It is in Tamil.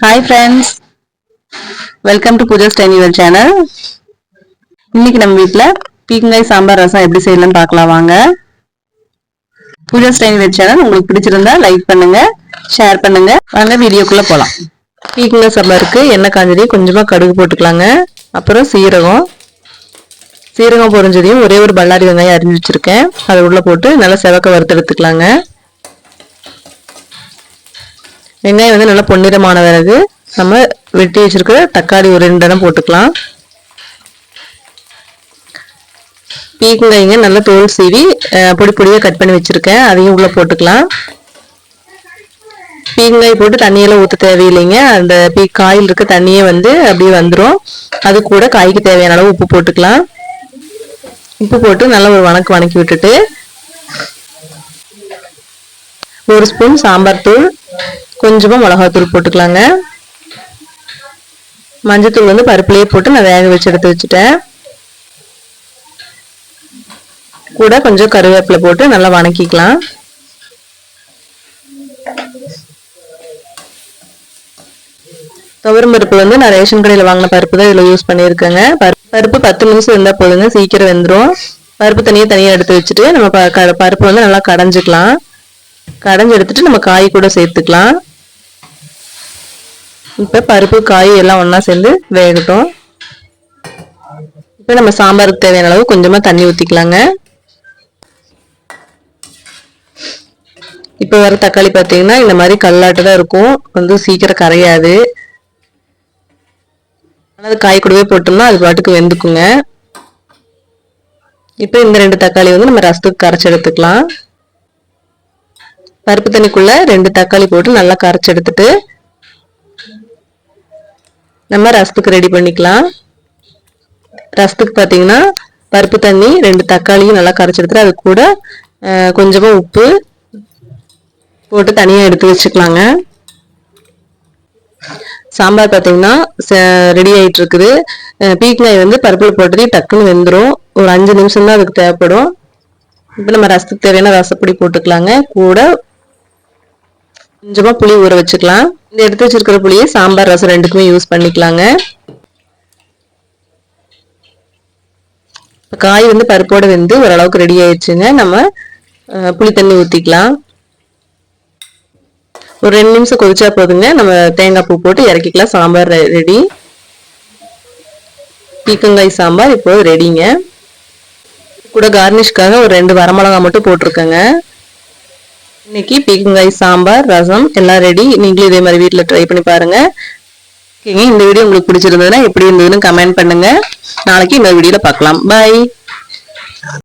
Hi friends welcome to Pooja ஸ்டைனிவல் channel இன்னைக்கு நம்ம வீட்டில் பீக்கங்காய் சாம்பார் ரசம் எப்படி செய்யலாம்னு பார்க்கலாம் வாங்க. பூஜா ஸ்டைனிவல் சேனல் உங்களுக்கு பிடிச்சிருந்தா லைக் பண்ணுங்க ஷேர் பண்ணுங்க. வாங்க வீடியோக்குள்ள போகலாம் பீக்கங்காய் சாம்பாருக்கு எண்ணெய் காஞ்சதையும் கொஞ்சமாக கடுகு போட்டுக்கலாங்க. அப்புறம் சீரகம். சீரகம் பொறிஞ்சதையும் ஒரே ஒரு பல்லாரி வெங்காயம் அரிஞ்சு வச்சிருக்கேன். அதை உள்ளே போட்டு நல்லா செவக்க வறுத்தெடுத்துக்கலாங்க வெங்காயம் வந்து நல்லா பொன்னிறமான பிறகு நம்ம வெட்டி வச்சுருக்கிற தக்காளி ஒரு ரெண்டு இடம் போட்டுக்கலாம். பீக்கங்காய்ங்க நல்லா தோல் சீவி பொடி பொடியாக கட் பண்ணி வச்சுருக்கேன். அதையும் உள்ளே போட்டுக்கலாம். பீங்காய் போட்டு தண்ணியெல்லாம் ஊற்ற தேவையில்லைங்க. அந்த பீ காயில் இருக்க தண்ணியே வந்து அப்படியே வந்துடும் அது கூட காய்க்கு தேவையான அளவு உப்பு போட்டுக்கலாம். உப்பு போட்டு நல்லா ஒரு வணக்கு வணக்கி விட்டுட்டு ஒரு ஸ்பூன் சாம்பார் தூள் கொஞ்சமாக மிளகாத்தூள் போட்டுக்கலாங்க. மஞ்சத்தூள் வந்து பருப்புலேயே போட்டு நான் வேக வச்சு எடுத்து வச்சுட்டேன். கூட கொஞ்சம் கருவேப்பிலை போட்டு நல்லா வணக்கிக்கலாம். துவரம் பருப்பு வந்து நான் ரேஷன் கடையில் வாங்கின பருப்பு தான் இதில் யூஸ் பண்ணியிருக்கேங்க. பருப்பு பருப்பு பத்து நிமிஷம் இருந்தால் போதுங்க சீக்கிரம் வெந்துடும் பருப்பு தனியாக தனியாக எடுத்து வச்சுட்டு நம்ம ப- க- பருப்பு வந்து நல்லா கடைஞ்சிக்கலாம். கடைஞ்சி எடுத்துட்டு நம்ம காய் கூட சேர்த்துக்கலாம். இப்போ பருப்பு காய் எல்லாம் ஒன்றா சேர்ந்து வேகட்டும். இப்போ நம்ம சாம்பாருக்கு தேவையான அளவு கொஞ்சமாக தண்ணி ஊற்றிக்கலாங்க இப்போ வர தக்காளி பார்த்தீங்கன்னா இந்த மாதிரி கல்லாட்டு தான் இருக்கும். வந்து சீக்கிரம் கரையாது. ஆனால் அது காய் கூடவே போட்டோம்னா அது பாட்டுக்கு வெந்துக்குங்க. இப்போ இந்த ரெண்டு தக்காளி வந்து நம்ம ரசத்துக்கு கரைச்சி எடுத்துக்கலாம். பருப்பு தண்ணிக்குள்ளே ரெண்டு தக்காளி போட்டு நல்லா கரைச்சி எடுத்துட்டு நம்ம ரசத்துக்கு ரெடி பண்ணிக்கலாம். ரசத்துக்கு பார்த்தீங்கன்னா பருப்பு தண்ணி ரெண்டு தக்காளியும் நல்லா கரைச்சி எடுத்துட்டு அது கூட கொஞ்சமாக உப்பு போட்டு தனியாக எடுத்து வச்சுக்கலாங்க. சாம்பார் பார்த்தீங்கன்னா ரெடி ஆகிட்டு இருக்குது. அஹ், பீக்கங்காய் வந்து பருப்பில் போட்டதே டக்குன்னு வெந்துடும் ஒரு அஞ்சு நிமிஷம் தான் அதுக்கு தேவைப்படும். இப்போ நம்ம ரசத்துக்கு தேவையான ரசப்பொடி போட்டுக்கலாங்க. கூட கொஞ்சமாக புளி ஊற வச்சுக்கலாம். இந்த எடுத்து வச்சிருக்கிற புளியை சாம்பார் ரசம் ரெண்டுக்குமே யூஸ் பண்ணிக்கலாங்க. இப்போ காய் வந்து பருப்போட வெந்து ஓரளவுக்கு ரெடி ஆயிடுச்சுங்க. நம்ம புளி தண்ணி ஊற்றிக்கலாம் ஒரு ரெண்டு நிமிஷம் கொதிச்சா போதுங்க. நம்ம தேங்காய் பூ போட்டு இறக்கிக்கலாம். சாம்பார் ரெடி பீக்கங்காய் சாம்பார் இப்போது ரெடிங்க கூட கார்னிஷ்காக ஒரு ரெண்டு வரமிளகா மட்டும் போட்டிருக்கேங்க. இன்னைக்கு பீக்கங்காய் சாம்பார் ரசம் எல்லாம் ரெடி நீங்களும் இதே மாதிரி வீட்டில் ட்ரை பண்ணி பாருங்க. ஓகேங்க இந்த வீடியோ உங்களுக்கு பிடிச்சிருந்ததுன்னா எப்படி இருந்ததுன்னு கமெண்ட் பண்ணுங்க. நாளைக்கு இந்த வீடியோவில் பார்க்கலாம். பாய்